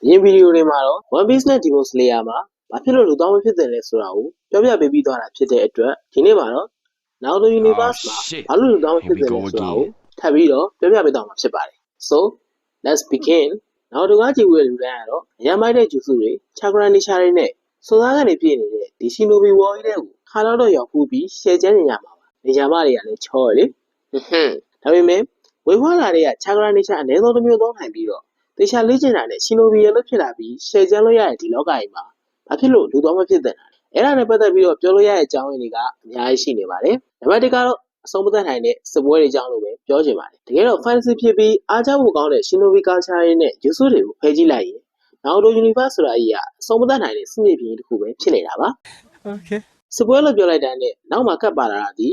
။ဒီဗီဒီယိုတွေမှာတော့ One Piece နဲ့ Demon Slayer မှာဘာဖြစ်လို့လူတောင်းမဖြစ်တယ်လဲဆိုတာကိုပြောပြပေးပြီးသွားတာဖြစ်တဲ့အတွက်ဒီနေ့မှာတော့ Naruto Universe မှာ shit. ဘာလို့လူတောင်းမဖြစ်တယ်လဲဆိုတာကိုထပ်ပြီးတော့ပြောပြပေးသွားမှာဖြစ်ပါတယ်။ So let's begin နောက်တစ်ခါကြည့်ဝဲလူတိုင်းကတော့အရမ်းမိုက်တဲ့ဂျူစုတွေချာဂရန်နီချာတွေနဲ့စွန်သားကနေပြည့်နေတဲ့ဒီရှီနိုဘီဝေါ်ကြီးတဲ့ကိုခါတော့တော့ရောက်ဖူးပြီးရှယ်ချမ်းနေကြမှာပါနေကြမတွေကလည်းချောရလေဟွန်းဟွန်းဒါပေမဲ့ဝေဖွားလာတဲ့ကချာဂရန်နီချာအနည်းဆုံးတစ်မျိုးသုံးနိုင်ပြီးတော့ တေချာလေ့ကျင့်တာနဲ့ရှီနိုဘီရဲ့လို့ဖြစ်လာပြီးရှယ်ချမ်းလို့ရတဲ့ဒီလောကကြီးမှာဘာဖြစ်လို့လူတော်မဖြစ်တဲ့လဲအဲ့ဒါနဲ့ပတ်သက်ပြီးတော့ပြောလို့ရတဲ့အကြောင်းရင်းတွေကအများကြီးရှိနေပါတယ်နံပါတ်1ကတော့အဆုံးမသက်နိုင်တဲ့စပွဲတွေအကြောင်းလို့ပဲပြောချင်ပါတယ်တကယ်တော့ fantasy ဖြစ်ပြီးအားကျဖို့ကောင်းတဲ့ shinobi culture ရင်းနဲ့ယူဆုတွေကိုဖယ်ကြည့်လိုက်ရင် Naruto Universe ဆိုတာကြီးကအဆုံးမသက်နိုင်တဲ့စနစ်ပြင်းတစ်ခုပဲဖြစ်နေတာပါ Okay. စပွဲလို့ပြောလိုက်တာနဲ့နောက်မှာကတ်ပါလာတာဒီ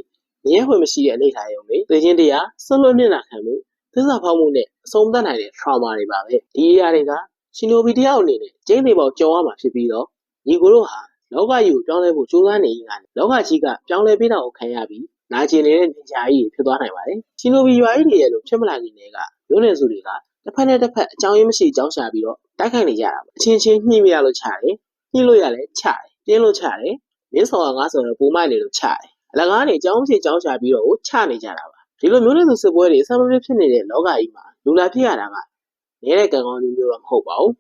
မြဲဖွယ်မရှိတဲ့အနေထားရုံတွေသိချင်းတရားဆွလွတ်နေတာခံမှု သစ္စာဖောက်မှုနဲ့အဆုံးမသက်နိုင်တဲ့ trauma တွေပါပဲဒီအရာတွေက shinobi တယောက်အနေနဲ့ကျင်းနေပေါကြော်ရမှာဖြစ်ပြီးတော့ညီကိုတို့ဟာလောကကြီးကိုပြောင်းလဲဖို့ကြိုးစားနေရင်ကလောကကြီးကပြောင်းလဲပေးတာကိုခံရပြီးနာကျင်နေတဲ့နေကြကြီးဖြစ်သွားနိုင်ပါတယ်။ shinobi ရွာကြီးတွေရဲ့လို့ဖြစ်မလာခင်တည်းကမျိုးနယ်စုတွေကတစ်ဖက်နဲ့တစ်ဖက်အကြောင်းရင်းမရှိကြောင်းရှာပြီးတော့တိုက်ခိုက်နေကြတာပါအချင်းချင်းညှိမရလို့ချတယ်ညှိလို့ရလဲချတယ်ပြင်းလို့ချတယ်မင်းဆောင်ကငါဆောင်တော့ပုံမိုက်နေလို့ချတယ်အလကားနေအကြောင်းမရှိကြောင်းရှာပြီးတော့ချနေကြတာပါ ဒီလိုမျိုးနယ်စုစစ်ပွဲတွေဆမ်မဖြစ်ဖြစ်နေတဲ့လောကကြီးမှာလူလာဖြစ်ရတာကနေတဲ့ကံကောင်းမျိုးတော့မဟုတ်ပါဘူး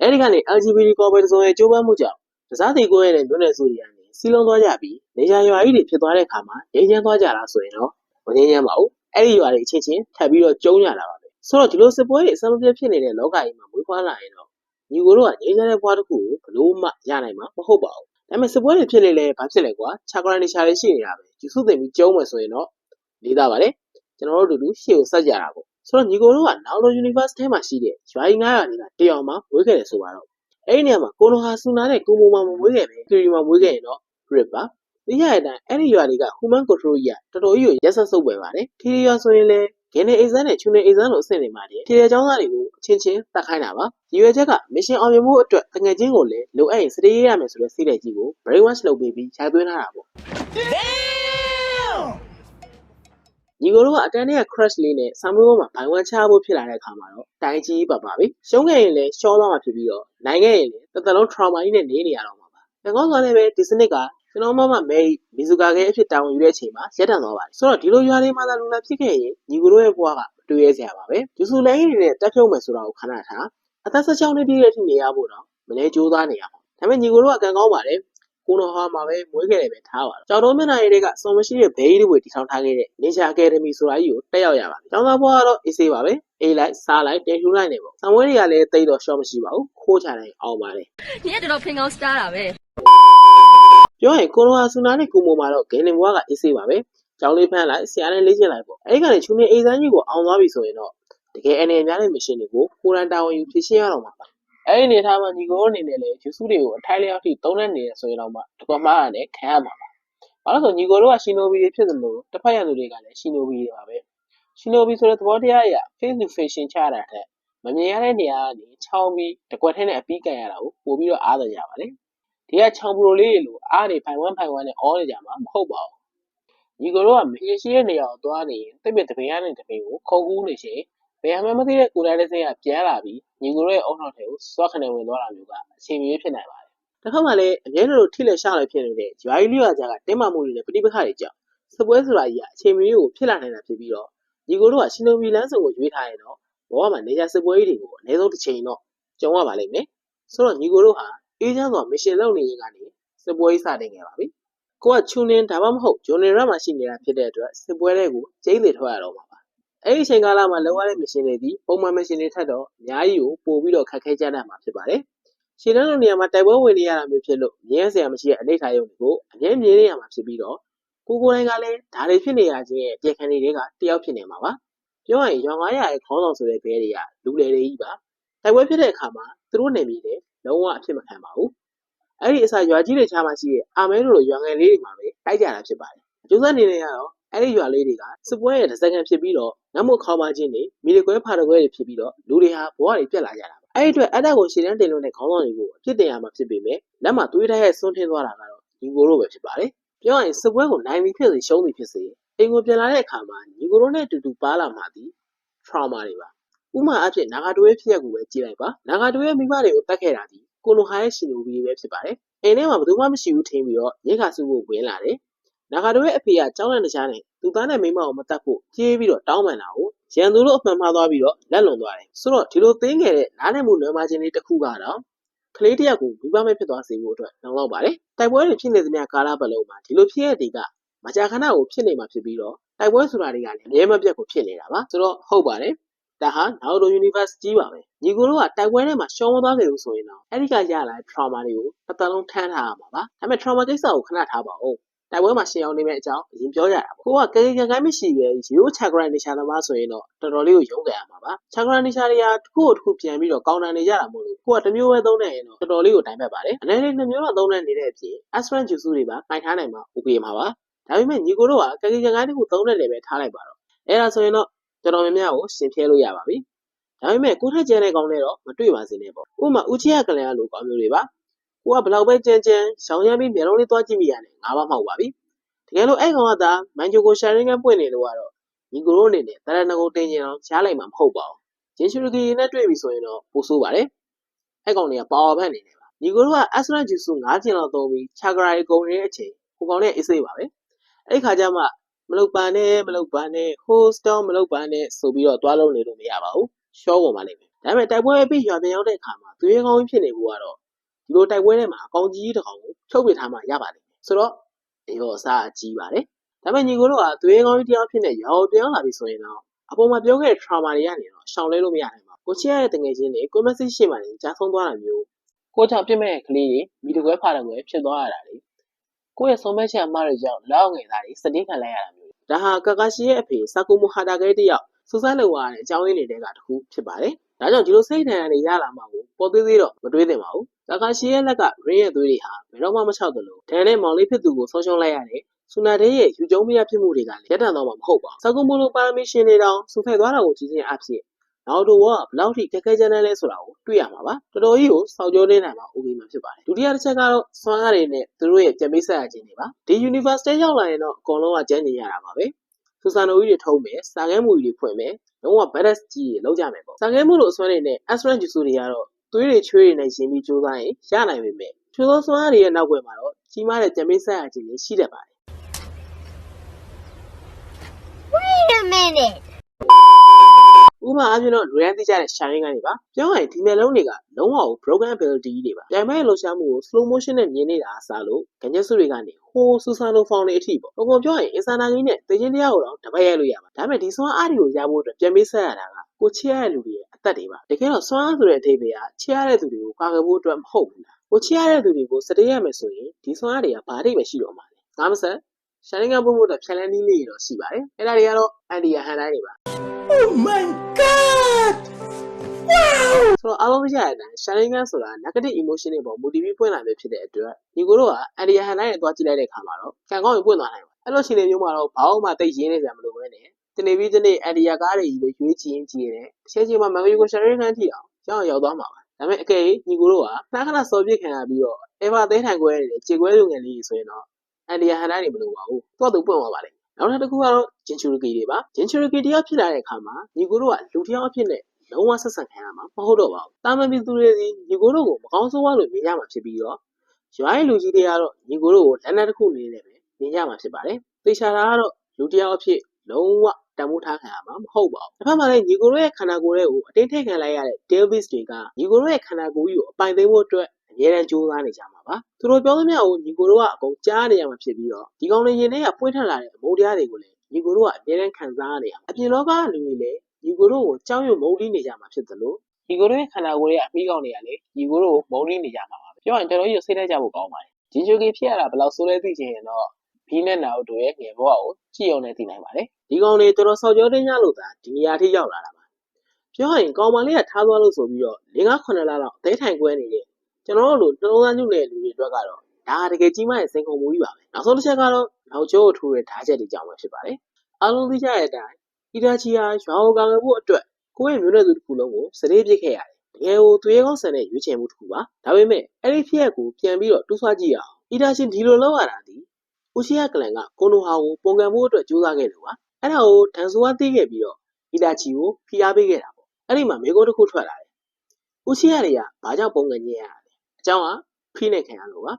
အဲဒီကနေ LGBT corporate ဆိုရဲ့ကြိုးပမ်းမှုကြောင့်တစားစီကိုရဲ့မြို့နယ်စုတွေကနေစီးလုံးသွားကြပြီးနေရာရွာကြီးတွေဖြစ်သွားတဲ့အခါမှာရင်းချမ်းသွားကြတာဆိုရင်တော့မငြင်းချမ်းပါဘူးအဲ့ဒီရွာတွေအချင်းချင်းထပ်ပြီးတော့ကျုံရတာပါပဲ ဆိုတော့ဒီလိုစစ်ပွဲတွေအဆင်မပြေဖြစ်နေတဲ့လောကကြီးမှာမွေးဖွားလာရင်တော့ညီကိုတို့ကငြင်းချမ်းတဲ့ဘွားတစ်ခုကိုဘလို့မှရနိုင်မှာမဟုတ်ပါဘူးဒါပေမဲ့စစ်ပွဲတွေဖြစ်နေလဲဘာဖြစ်လဲကွာခြာကရန်နေချာတွေရှိနေတာပဲဒီစုသိမ့်ပြီးကျုံမယ်ဆိုရင်တော့လေးသားပါလေကျွန်တော်တို့အတူတူရှေ့ကိုဆက်ကြတာပေါ့ဆိုတော့ညီကိုတို့က Naruto Universe ထဲမှာရှိတဲ့ရွာကြီး900နေတာတရောင်မှာဝေးခဲ့တယ်ဆိုပါတော့အဲ့ဒီနေရာမှာကိုလိုဟာဆူနာနဲ့ကိုမိုမာမမွေးခဲ့ပဲခရီမှာမွေးခဲ့ရင်တော့ rip ပါသိရတဲ့အတိုင်းအဲ့ဒီရွာတွေက human control ကြီးကတော်တော်ကြီးကိုရက်ဆက်ဆုပ်ပဲပါတယ်ခရီရွာဆိုရင်လည်း ဂင်းနေအိဇန်နဲ့ချူနေအိဇန်လိုအဆင့်တွေမှာတည်းခရီအကြောင်းသားတွေကိုအချင်းချင်းတတ်ခိုင်းတာပါရည်ရွယ်ချက်က mission အောင်မြင်မှုအတွက်တငယ်ချင်းကိုလည်းလိုအပ်ရင်စတေးရရမယ်ဆိုတဲ့စိတ်ဓာတ်ကြီးကို brain wash လုပ်ပေးပြီးရိုက်သွင်းထားတာပေါ့ညီကိုတို့ကအတန်းနဲ့ crush လေးနဲ့ဆာမွေးပေါ်မှာဘိုင်ဝမ်ချဖို့ဖြစ်လာတဲ့အခါမှာတော့တိုင်းကြီးပါပါပဲရှုံးခဲ့ရင်လည်းရှောင်းသွားမှာဖြစ်ပြီးတော့နိုင်ခဲ့ရင်လည်းတစ်သက်လုံး trauma ကြီးနဲ့နေနေရတော့မှာပါ။ငကောင်းကလည်းပဲဒီစနစ်က ကျွန်တော်မမမယ်ရီမီဇူကာကဲအဖြစ်တာဝန်ယူတဲ့အချိန်မှာရက်တန်သွားပါတယ်ဆိုတော့ဒီလိုရွာလေးမှာသာလူလာဖြစ်ခဲ့ရင်ညီကိုတို့ရဲ့ဘဝကတွေ့ရစရာပါပဲဂျူဆူလိုင်းရီနဲ့တက်ဖြုတ်မယ်ဆိုတာကိုခဏထားအသက်16နှစ်ပြည့်တဲ့အထိနေရဖို့တော့မလဲကြိုးစားနေရမှာဒါပေမဲ့ညီကိုတို့ကကံကောင်းပါတယ်ကိုနော်ဟာမှာပဲမွေးခဲ့တယ်ပဲထားပါတော့။ကျောင်းတော်မျက်နှာရည်တွေကစုံမရှိတဲ့ဘေးရီတွေတည်ထောင်ထားခဲ့တဲ့ Nature Academy ဆိုတာကြီးကိုတက်ရောက်ရပါတယ်။ကျောင်းသားဘွားကတော့အေးဆေးပါပဲ။အေးလိုက်စားလိုက်တဲရှူးလိုက်နေပေါ့။ဆံမွေးတွေကလည်းတိတ်တော့ရှော့မရှိပါဘူး။ခိုးချတယ်အောင်ပါတယ်။ညီကတော်တော်ဖင်ကောင်းစတားတာပဲ။ ရင်ကိုလိုဟာဆူနာနဲ့ကိုမိုမာတော့ဂိနေဘွားကအေးဆေးပါပဲ။ကျောင်းလေးဖမ်းလိုက်ဆရာနဲ့လေ့ကျင့်လိုက်ပေါ့။အဲဒီကနေချူနေအေးစမ်းကြီးကိုအောင်သွားပြီဆိုရင်တော့တကယ်အနေအများတဲ့ mission တွေကိုကိုရန်တာဝန်ယူဖြည့်ရှင်းရတော့မှာပါ။အဲဒီအနေထားမှာညီကိုအနေနဲ့လည်းဂျူဆူတွေကိုအထိုင်လျောက်ထိသုံးနေနေရဆိုရင်တော့မှတကွာမှားရတယ်ခံရမှာပါ။ဘာလို့ဆိုညီကိုတို့ကရှီနိုဘီတွေဖြစ်သလိုတစ်ဖက်ရသူတွေကလည်းရှီနိုဘီတွေပါပဲ။ရှီနိုဘီဆိုတဲ့သဘောတရားအရ face to face ရှင်းချတာတဲ့မမြင်ရတဲ့နေရာကနေချောင်းပြီးတကွက်ထဲနဲ့အပီးကန်ရတာကိုပို့ပြီးတော့အားရကြပါလေ။ ဒီကချောင်းပရိုလေးတွေလိုအားတွေဖိုင်ဝမ်ဖိုင်ဝမ်နဲ့အောနေကြမှာမဟုတ်ပါဘူး။ညီကိုတို့ကမင်းရှိတဲ့နေရာကိုသွားနေရင်တိတ်ပြတပင်ရတဲ့တပင်ကိုခုံကူးနေရှင်ဘယ်မှမသိတဲ့ကိုယ်တိုင်တစ်စင်းကပြန်လာပြီးညီကိုတို့ရဲ့အုံနောက်ထဲကိုစွတ်ခနဲ့ဝင်သွားတာမျိုးကအချိန်မရွေးဖြစ်နိုင်ပါတယ်။တစ်ခါမှလည်းအမြဲတမ်းထိလက်ရှလည်းဖြစ်နေတဲ့ရွာကြီးလေးရွာကြားကတင်းမာမှုတွေနဲ့ပဋိပက္ခတွေကြောင့်စပွဲဆိုတာကြီးကအချိန်မရွေးကိုဖြစ်လာနိုင်တာဖြစ်ပြီးတော့ညီကိုတို့ကရှင်နိုဘီလန်းစုံကိုရွေးထားရင်တော့ဘဝမှာနေကြစပွဲကြီးတွေကိုအနည်းဆုံးတစ်ချိန်တော့ကြုံရပါလိမ့်မယ်။ဆိုတော့ညီကိုတို့ဟာ အေးချမ်းစွာမရှင်လုပ်နေရင်ကနေစပွဲကြီးစတင်ခဲ့ပါပြီ။ကိုကချူနင်းဒါမှမဟုတ်ဂျွန်နေရမှာရှိနေတာဖြစ်တဲ့အတွက်စပွဲတွေကိုကျိန်းနေထွက်ရတော့မှာပါ။အဲ့ဒီအချိန်ကာလမှာလောရတဲ့မရှင်တွေဒီပုံမှန်မရှင်တွေထက်တော့အများကြီးကိုပို့ပြီးတော့ခက်ခဲကြတတ်မှာဖြစ်ပါတယ်။ရှင်တန်းလိုနေရာမှာတိုက်ပွဲဝင်နေရတာမျိုးဖြစ်လို့မြင်းဆရာမရှိတဲ့အနေထားရုံတွေကိုအမြဲမြင်နေရမှာဖြစ်ပြီးတော့ကိုကိုတိုင်းကလည်းဒါတွေဖြစ်နေရခြင်းရဲ့ပြေခံတွေကတယောက်ဖြစ်နေမှာပါ။ပြောရရင်ရောင်900ရဲ့ခေါင်းဆောင်ဆိုတဲ့ဘဲတွေကလူလေတွေကြီးပါ။တိုက်ပွဲဖြစ်တဲ့အခါမှာသူတို့နေပြီးတယ် လုံးဝအဖြစ်မခံပါဘူး။အဲ့ဒီအစာရွာကြီးတွေချားမှရှိတဲ့အာမဲတို့လိုရွာငယ်လေးတွေမှာပဲတိုက်ကြတာဖြစ်ပါတယ်။အကျိုးဆက်အနေနဲ့ကတော့အဲ့ဒီရွာလေးတွေကစစ်ပွဲရဲ့တစ်စက္ကန့်ဖြစ်ပြီးတော့နတ်မို့ခေါင်းပါခြင်းတွေမိလကွဲဖာတကွဲတွေဖြစ်ပြီးတော့လူတွေဟာဘဝတွေပြက်လာကြတာပါ။အဲ့ဒီအတွက်အဲ့ဒါကိုရှေ့တန်းတင်လို့တဲ့ခေါင်းဆောင်တွေကိုအဖြစ်တင်ရမှာဖြစ်ပေမဲ့လက်မှာသွေးထားရဲ့ဆွန့်ထင်းသွားတာကတော့ညီကိုတို့ပဲဖြစ်ပါတယ်ပြောရရင်စစ်ပွဲကိုနိုင်ပြီဖြစ်စေရှုံးပြီဖြစ်စေအိမ်ကိုပြန်လာတဲ့အခါမှာညီကိုတို့နဲ့အတူတူပါလာမှသည် trauma တွေပါ ဥပမာအဖြစ်နာဂါတိုရဲ့ဖြစ်ရပ်ကိုပဲကြည့်လိုက်ပါနာဂါတိုရဲ့မိဘတွေကိုတတ်ခဲ့တာဒီကိုလိုဟာရဲ့ရှင်လူကြီးပဲဖြစ်ပါတယ်အိမ်ထဲမှာဘယ်သူမှမရှိဘူးထင်ပြီးတော့ရိတ်ခါစုဖို့ဝင်လာတယ်နာဂါတိုရဲ့အဖေကကြောင်းလန့်တခြားနဲ့သူသားနဲ့မိမကိုမတတ်ဖို့ကြေးပြီးတော့တောင်းပန်တာကိုရန်သူတို့အမှန်မှားသွားပြီးတော့လက်လွန်သွားတယ်ဆိုတော့ဒီလိုသိငယ်တဲ့နားလည်မှုလွယ်မခြင်းလေးတစ်ခုကတော့ကလေးတစ်ယောက်ကိုမိဘမဲ့ဖြစ်သွားစေဖို့အတွက်လုံလောက်ပါတယ်တိုက်ပွဲတွေဖြစ်နေသမျှကာလပတ်လုံးမှာဒီလိုဖြစ်ရတဲ့တွေကမကြာခဏကိုဖြစ်နေမှာဖြစ်ပြီးတော့တိုက်ပွဲဆိုတာတွေကလည်းအမြဲမပြတ်ကိုဖြစ်နေတာပါဆိုတော့ဟုတ်ပါတယ် ဒါဟာနောက်တော့ universe ကြီးပါပဲညီကိုတို့ကတိုက်ပွဲထဲမှာရှောင်းမသွားခဲ့ဘူးဆိုရင်တော့အဲ့ဒီကရလာတဲ့ trauma တွေကိုတစ်သက်လုံးထမ်းထားရမှာပါဒါပေမဲ့ trauma ကိစ္စကိုခဏထားပါဦးတိုက်ပွဲမှာရှင်းအောင်နေမဲ့အကြောင်းအရင်ပြောကြတာပေါ့ကိုကကေကေကန်ကန်မရှိပဲရိုး chakra နေရှာသမားဆိုရင်တော့တော်တော်လေးကိုရုန်းကန်ရမှာပါ chakra နေရှာတွေကတစ်ခုကိုတစ်ခုပြန်ပြီးတော့ကောင်တာနေကြတာမို့လို့ကိုကတစ်မျိုးပဲသုံးနေရင်တော့တော်တော်လေးကိုတိုင်ပတ်ပါတယ်အနေနဲ့နှစ်မျိုးတော့သုံးနေနေတဲ့အပြင် astral juice တွေပါခြင်ထားနိုင်မှာ okay မှာပါဒါပေမဲ့ညီကိုတို့ကကေကေကန်ကန်တစ်ခုသုံးနေတယ်ပဲထားလိုက်ပါတော့အဲ့ဒါဆိုရင်တော့ တော်တော်များများကိုရှင်းပြလို့ရပါပြီဒါပေမဲ့ကိုထက်ကျန်တဲ့ကောင်နဲ့တော့မတွေ့ပါစေနဲ့ပေါ့ဥပမာဦးချီရကလန်လိုကောင်မျိုးတွေပါကိုကဘလောက်ပဲကြမ်းကြမ်းရှောင်းရမ်းပြီးမျက်လုံးလေးသွားကြည့်မိရတယ်ငါးပါးမှောက်ပါပြီတကယ်လို့အဲ့ကောင်ကသာမန်ဂျိုကိုရှာရင်းကပွင့်နေလို့ကတော့ညီကိုတို့အနေနဲ့တရဏဂုံတင်ကျင်အောင်ရှားလိုက်မှာမဟုတ်ပါဘူးဂျင်ရှူရီကီနဲ့တွေ့ပြီဆိုရင်တော့ပိုဆိုးပါတယ်အဲ့ကောင်တွေကပါဝါဘတ်နေတယ်ပါညီကိုတို့က Astra Juice 9ကျင်လောက်သုံးပြီး Chakra တွေကုန်နေတဲ့အချိန်ဟိုကောင်နဲ့အေးဆေးပါပဲအဲ့ဒီခါကျမှ မလုတ်ပါနဲ့မလုတ်ပါနဲ့ host တော့မလုတ်ပါနဲ့ဆိုပြီးတော့တွားလုံးနေလို့မရပါဘူးရှော့ကုန်ပါလိမ့်မယ်။ဒါပေမဲ့တိုက်ပွဲအပြီးရွာပြန်ရောက်တဲ့အခါမှာသူရဲကောင်းကြီးဖြစ်နေဖို့ကတော့ဒီလိုတိုက်ပွဲထဲမှာအကောင်ကြီးတစ်ကောင်ကိုချုပ်ပြထားမှရပါလိမ့်မယ်။ဆိုတော့ဒီရောအစားအကြီးပါတယ်။ဒါပေမဲ့ညီကိုတို့ကသူရဲကောင်းကြီးတစ်ယောက်ဖြစ်နေရွာကိုပြန်ရောက်လာပြီဆိုရင်တော့အပေါ်မှာပြောခဲ့တဲ့ trauma တွေကနေတော့ရှောင်လဲလို့မရနိုင်ပါဘူး။ကိုချစ်ရတဲ့တငယ်ချင်းတွေ comment ရှိမှနေကြားဆုံးသွားတာမျိုးကိုကြောင့်ပြစ်မဲ့ကလေးတွေမိတကွဲဖာတကွဲဖြစ်သွားရတာလေ။ကိုယ့်ရဲ့ဆုံးမချက်အမှားတွေကြောင့်လောက်ငယ်သားတွေစတိခံလိုက်ရတာမျိုး။ ဒါဟာကာကာရှိရဲ့အဖေစာကူမိုဟာတာကဲတယောက်စူးစမ်းလုပ်ရတဲ့အကြောင်းရင်းတွေတဲကတစ်ခုဖြစ်ပါတယ်။ဒါကြောင့်ဒီလိုစိတ်ထန်ရတွေရလာမှကိုပေါ်သေးသေးတော့မတွေးသင့်ပါဘူး။ကာကာရှီရဲ့လက်ကရင်းရဲ့သွေးတွေဟာဘယ်တော့မှမချောက်သလိုဒန်နဲ့မောင်လေးဖြစ်သူကိုဆုံးရှုံးလိုက်ရတဲ့ဆူနာတဲ့ရဲ့ယူကျုံမရဖြစ်မှုတွေကလည်းရပ်တန့်တော့မှာမဟုတ်ပါဘူး။စကုမိုလိုပါရမီရှင်တွေတောင်စူဖဲသွားတာကိုကြည့်ချင်းအဖြစ် နောက်တော့ကဘလောက်ထိခက်ခဲကြမ်းတမ်းလဲဆိုတာကိုတွေ့ရမှာပါ။တော်တော်ကြီးကိုစောင့်ကြိုးနေနိုင်မှာ okay မှာဖြစ်ပါတယ်။ဒုတိယတစ်ချက်ကတော့စွမ်းအားတွေနဲ့သူတို့ရဲ့ကြံပေးဆက်ရခြင်းတွေပါ။ဒီ universe တဲရောက်လာရင်တော့အကုန်လုံးကကျန်းကျင်ရတာပါပဲ။စူဆာနိုကြီးတွေထုံးမယ်စာကဲမှုကြီးတွေဖွင့်မယ်လုံးဝဘက်ဒက်ကြီးတွေလောက်ကြမယ်ပေါ့စာကဲမှုလို့အစွမ်းတွေနဲ့ Astran Juice တွေကတော့သွေးတွေချွေးတွေနဲ့ရှင်ပြီးကြိုးစားရင်ရနိုင်ပေမဲ့ချိုးသောစွမ်းအားတွေရဲ့နောက်ွယ်မှာတော့ကြီးမားတဲ့ကြံပေးဆက်ရခြင်းတွေရှိတတ်ပါတယ် Wait a minute. ဥပမာအပြင်တော့လူရန်သိကြတဲ့ shine ကနေပါပြောရရင်ဒီမျက်လုံးတွေကလုံးဝကို broken ability တွေပါပြန်မဲ့လှူရှားမှုကို slow motion နဲ့မြင်နေတာအစားလို့ကညက်စုတွေကနေဟိုးဆူဆန်လိုဖောင်တွေအထိပေါ့ဘုံဘုံပြောရင်အင်ဆာနာကြီးနဲ့တေချင်းတရားကိုတော့တပတ်ရိုက်လို့ရပါဒါပေမဲ့ဒီစွမ်းအားတွေကိုရဖို့အတွက်ပြန်ပေးဆက်ရတာကကိုချစ်ရတဲ့လူတွေရဲ့အသက်တွေပါတကယ်တော့စွမ်းအားဆိုတဲ့အဓိပ္ပာယ်ကချစ်ရတဲ့သူတွေကိုကာကွယ်ဖို့အတွက်မဟုတ်ဘူးလားကိုချစ်ရတဲ့သူတွေကိုစတေးရမယ်ဆိုရင်ဒီစွမ်းအားတွေကဘာအဓိပ္ပာယ်ရှိတော့မှာလဲငါမဆက်ရှာရင်းကပုံဖို့အတွက်ဖြန်လန်းနည်းလေးတွေတော့ရှိပါတယ်အဲ့ဒါတွေကတော့အန်ဒီယာဟန်တိုင်းတွေပါ Oh my god! ဆိုတော့အားလုံးသိကြတဲ့အတိုင်း sharing ကဆိုတာ negative emotion တွေပေါ် motivate ပွင့်လာမျိုးဖြစ်တဲ့အတွက်ဒီကိုတော့ကအန်ဒီယာဟန်တိုင်းနဲ့တွားကြည့်လိုက်တဲ့အခါမှာတော့ကံကောင်းရင်ပွင့်သွားနိုင်ပါအဲ့လိုရှင်နေမျိုးမှာတော့ဘာလို့မှတိတ်ရင်းနေကြမလို့ပဲနဲ့တနေ့ပြီးတနေ့အန်ဒီယာကားတွေကြီးပဲရွေးချင်ကြည့်ရတယ်တစ်ချက်ချင်းမှာမန်ဂရီကို sharing ခန်းထိအောင်ကြောက်ရောက်သွားမှာပါဒါပေမဲ့အကယ်၍ညီကိုတို့ကခဏခဏစော်ပြစ်ခံရပြီးတော့ ever သေးထိုင်ခွဲနေတဲ့ခြေခွဲလူငယ်လေးဆိုရင်တော့အန်ဒီယာဟန်တိုင်းတွေမလို့ပါဘူးသူ့အတူပွင့်သွားပါလိမ့် နောက်ထပ်တစ်ခုကတော့ဂျင်ချူရီကီတွေပါဂျင်ချူရီကီတယောက်ဖြစ်လာတဲ့အခါမှာညီကိုတို့ကလူတစ်ယောက်အဖြစ်နဲ့လုံးဝဆက်ဆံခံရမှာမဟုတ်တော့ပါဘူး။တာမန်ပြည်သူတွေဒီညီကိုတို့ကိုမကောင်းဆိုးဝါးလို့မြင်ကြမှာဖြစ်ပြီးတော့ရွာရဲ့လူကြီးတွေကတော့ညီကိုတို့ကိုလက်နက်တစ်ခုအနေနဲ့ပဲမြင်ကြမှာဖြစ်ပါတယ်။သေချာတာကတော့လူတစ်ယောက်အဖြစ်လုံးဝတန်ဖိုးထားခံရမှာမဟုတ်ပါဘူး။တစ်ဖက်မှာလည်းညီကိုတို့ရဲ့ခန္ဓာကိုယ်တွေကိုအတင်းထိတ်ခံလိုက်ရတဲ့ Davis တွေကညီကိုတို့ရဲ့ခန္ဓာကိုယ်ကြီးကိုအပိုင်သိမ်းဖို့အတွက် အများရန်ကြိုးစားနေကြမှာပါ။သူတို့ပြောသမျှကိုညီကိုတို့ကအကုန်ကြားနေရမှာဖြစ်ပြီးတော့ဒီကောင်တွေရင်ထဲကပွင့်ထက်လာတဲ့အမုန်းတရားတွေကိုလည်းညီကိုတို့ကအများရန်ခံစားရနေရမှာ။အပြင်လောကကလူတွေလည်းညီကိုတို့ကိုကြောက်ရွံ့မုန်းတီးနေကြမှာဖြစ်သလိုညီကိုတို့ရဲ့ခန္ဓာကိုယ်ရဲ့အမိကောင်တွေကလည်းညီကိုတို့ကိုမုန်းတီးနေကြမှာပါပဲပြောရင်တော်တော်ကြီးကိုစိတ်ထဲကြဖို့ကောင်းပါတယ်ဂျင်ဂျူကီဖြစ်ရတာဘယ်လောက်ဆိုးလဲသိချင်ရင်တော့ဘီနဲ့နာအိုတိုရဲ့ငယ်ဘဝကိုကြည့်အောင်လည်းသိနိုင်ပါတယ်ဒီကောင်တွေတော်တော်ဆောက်ကြောတင်းကြလို့သာဒီနေရာထိရောက်လာတာပါပြောရင်ကောင်မလေးကထားသွားလို့ဆိုပြီးတော့၄၅9လလောက်အသေးထိုင်ကွဲနေတဲ့ ကျွန်တော်တို့လိုနှလုံးသားညှို့တဲ့လူတွေအတွက်ကတော့ဒါတကယ်ကြီးမားတဲ့စိန်ခေါ်မှုကြီးပါပဲနောက်ဆုံးတစ်ချက်ကတော့နောက်ကျောကိုထိုးတဲ့ဓာတ်ချက်တွေကြောင့်ပဲဖြစ်ပါတယ်အားလုံးသိကြတဲ့အတိုင်းအီတာချီယာရွာကိုကာကွယ်ဖို့အတွက်ကိုယ့်ရဲ့မျိုးနွယ်စုတစ်ခုလုံးကိုစတေးပစ်ခဲ့ရတယ်။တကယ်ကိုသူရဲကောင်းဆန်တဲ့ရွေးချယ်မှုတစ်ခုပါ။ဒါပေမဲ့အဲ့ဒီဖြစ်ရက်ကိုပြန်ပြီးတော့တူးဆွကြည့်ရအောင်အီတာရှင်ဒီလိုလောက်ရတာဒီဦးရှိယကလန်ကကိုနိုဟာကိုပုံကံမှုအတွက်ကြိုးစားခဲ့တယ်ကွာအဲ့ဒါကိုဒန်ဆိုကသိခဲ့ပြီးတော့အီတာချီကိုဖိအားပေးခဲ့တာပေါ့အဲ့ဒီမှာမေကိုတစ်ခုထွက်လာတယ်ဦးရှိယတွေကဘာကြောင့်ပုံကံညင်ရတာလဲအ ကြောင်းကဖိနေခံရလို့ပါ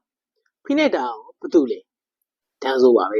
ဖိနေတာအောင်ဘာတူလဲဒန်ဆိုပါပဲ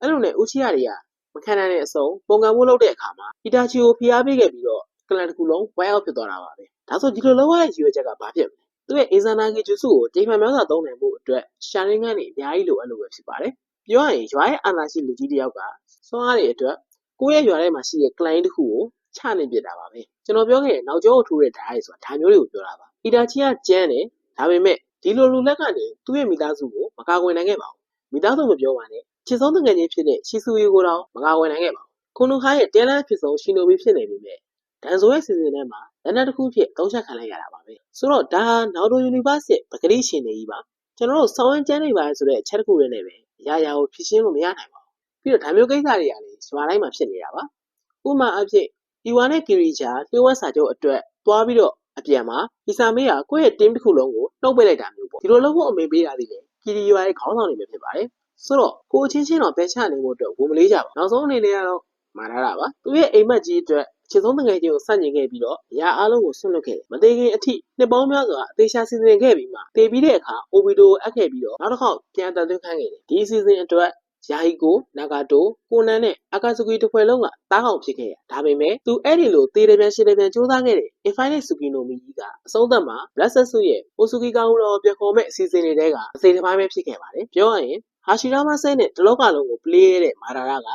အဲ့လိုနဲ့ဦးရှိယတွေကမခံနိုင်တဲ့အစုံပုံကံမှုလုပ်တဲ့အခါမှာအီတာချီကိုဖိအားပေးခဲ့ပြီးတော့ကလန်တစ်ခုလုံးဝိုင်းအောက်ဖြစ်သွားတာပါပဲဒါဆိုဒီလိုလောက်ရတဲ့ရည်ရွယ်ချက်ကဘာဖြစ်မလဲသူ့ရဲ့အင်ဇာနာဂီဂျူစုကိုတိမ်မှန်များစွာသုံးနိုင်ဖို့အတွက်ရှာရင်းကနေအများကြီးလိုအပ်လို့ပဲဖြစ်ပါတယ်။ပြောရရင်ရွာရဲ့အာဏာရှိလူကြီးတစ်ယောက်ကစွမ်းအားတွေအတွက်ကိုယ့်ရဲ့ရွာထဲမှာရှိတဲ့ client တစ်ခုကိုချနေပြစ်တာပါပဲ။ကျွန်တော်ပြောခဲ့တဲ့နောက်ကျောကိုထိုးတဲ့ဓာတ်ရိုက်ဆိုတာဒါမျိုးတွေကိုပြောတာပါ။အီတာချီကကျန်းတယ် ဒါပေမဲ့ဒီလိုလူလက်ကနေသူ့ရဲ့မိသားစုကိုမကာကွယ်နိုင်ခဲ့ပါဘူး။မိသားစုမပြောပါနဲ့ချစ်ဆုံးတငယ်ချင်းဖြစ်တဲ့ရှီဆူရီကိုတော့မကာကွယ်နိုင်ခဲ့ပါဘူး။ခွန်နူခါရဲ့တဲလန်းဖြစ်ဆုံးရှီနိုဘီဖြစ်နေပြီမဲ့ဒန်ဆိုရဲ့စီစဉ်ထဲမှာလက်နက်တစ်ခုဖြစ်သုံးချက်ခံလိုက်ရတာပါပဲဆိုတော့ဒါဟာနောက်တိုယူနီဗာစီပကတိရှင်နေကြီးပါကျွန်တော်တို့ဆောင်းဝန်းကျန်းနေပါဆိုတဲ့အချက်တစ်ခုလေးနဲ့ပဲအရာရာကိုဖြစ်ရှင်းလို့မရနိုင်ပါဘူးပြီးတော့ဒါမျိုးကိစ္စတွေကလည်းဇွာတိုင်းမှာဖြစ်နေတာပါဥပမာအဖြစ်ဒီဝါနဲ့ကီရီချာလျှို့ဝှက်စာချုပ်အတွက်သွားပြီးတော့ အပြန်မှာဒီစာမေးကကိုယ့်ရဲ့ team တစ်ခုလုံးကိုနှုတ်ပိတ်လိုက်တာမျိုးပေါ့ဒီလိုလုပ်ဖို့အမိန့်ပေးတာဒီလေကီရီရွာရဲ့ခေါင်းဆောင်တွေပဲဖြစ်ပါတယ်ဆိုတော့ကိုအချင်းချင်းတော့ပဲချနေဖို့အတွက်ဝန်မလေးကြပါနောက်ဆုံးအနေနဲ့ကတော့မှာထားတာပါသူရဲ့အိမ်မက်ကြီးအတွက်ခြေဆုံးတငယ်ချင်းကိုစန့်ကျင်ခဲ့ပြီးတော့အရာအလုံးကိုဆွန့်လွတ်ခဲ့တယ်။မသေးခင်အထိနှစ်ပေါင်းများစွာအသေးချာစီစဉ်ခဲ့ပြီးမှတည်ပြီးတဲ့အခါအိုဘီတိုကိုအပ်ခဲ့ပြီးတော့နောက်တစ်ခေါက်ပြန်တန်သွင်းခိုင်းခဲ့တယ်။ဒီအစီအစဉ်အတွက် ယာဟီကိုနာဂါတိုကိုနန်နဲ့အာကာဆူကီတစ်ခွဲလုံးကတားကောင်ဖြစ်ခဲ့ရ။ဒါပေမဲ့သူအဲ့ဒီလိုတေးတယ်ပြန်ရှင်းတယ်ပြန်စူးစမ်းခဲ့တဲ့ Infinite Tsukinomi ကြီးကအဆုံးသတ်မှာ Black Setsu ရဲ့ Osuki ကောင်တော်ပြန်ခေါ်မဲ့အစီအစဉ်တွေတဲကအစိမ်တစ်ပိုင်းပဲဖြစ်ခဲ့ပါတယ်။ပြောရရင်ဟာရှီရာမဆဲနဲ့ဒီလောကလုံးကို play ရတဲ့မာရာရာက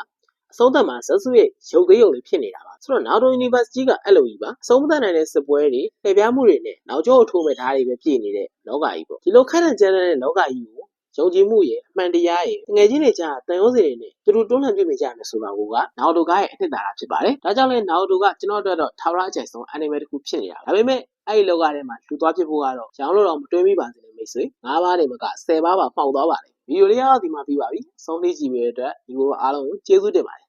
အဆုံးသတ်မှာဇက်စုရဲ့ရုပ်သေးရုပ်လေးဖြစ်နေတာပါဆိုတော့နောက်တော့ University ကအဲ့လိုကြီးပါအဆုံးမသတ်နိုင်တဲ့စစ်ပွဲတွေလှည့်ပြားမှုတွေနဲ့နောက်ကျောကိုထိုးမဲ့ဓာတ်တွေပဲပြည်နေတဲ့လောကကြီးပေါ့ဒီလိုခက်တဲ့ကျန်းတဲ့လောကကြီးကို ယုံကြည်မှုရဲ့အမှန်တရားရဲ့ငွေချင်းတွေကြားတန်ရုံးစီတွေနဲ့တူတူတွန်းလှန်ပြည့်မိကြမယ်ဆိုတာကနောက်တို့ကရဲ့အနှစ်သာရဖြစ်ပါတယ်ဒါကြောင့်လဲနောက်တို့ကကျွန်တော်တို့တော့ထာဝရအကျိုင်ဆုံး anime တစ်ခုဖြစ်နေတာဒါပေမဲ့အဲ့ဒီလောကထဲမှာလူသွားဖြစ်ဖို့ကတော့ရောင်းလို့တော့မတွေးမိပါစေနဲ့မိတ်ဆွေ၅ပါးနေမက10ပါးပါပေါက်သွားပါတယ်ဗီဒီယိုလေးကတော့ဒီမှာပြီးပါပြီဆုံးလေးကြည့်ပေးတဲ့အတွက်ဒီလိုအားလုံးကိုကျေးဇူးတင်ပါတယ်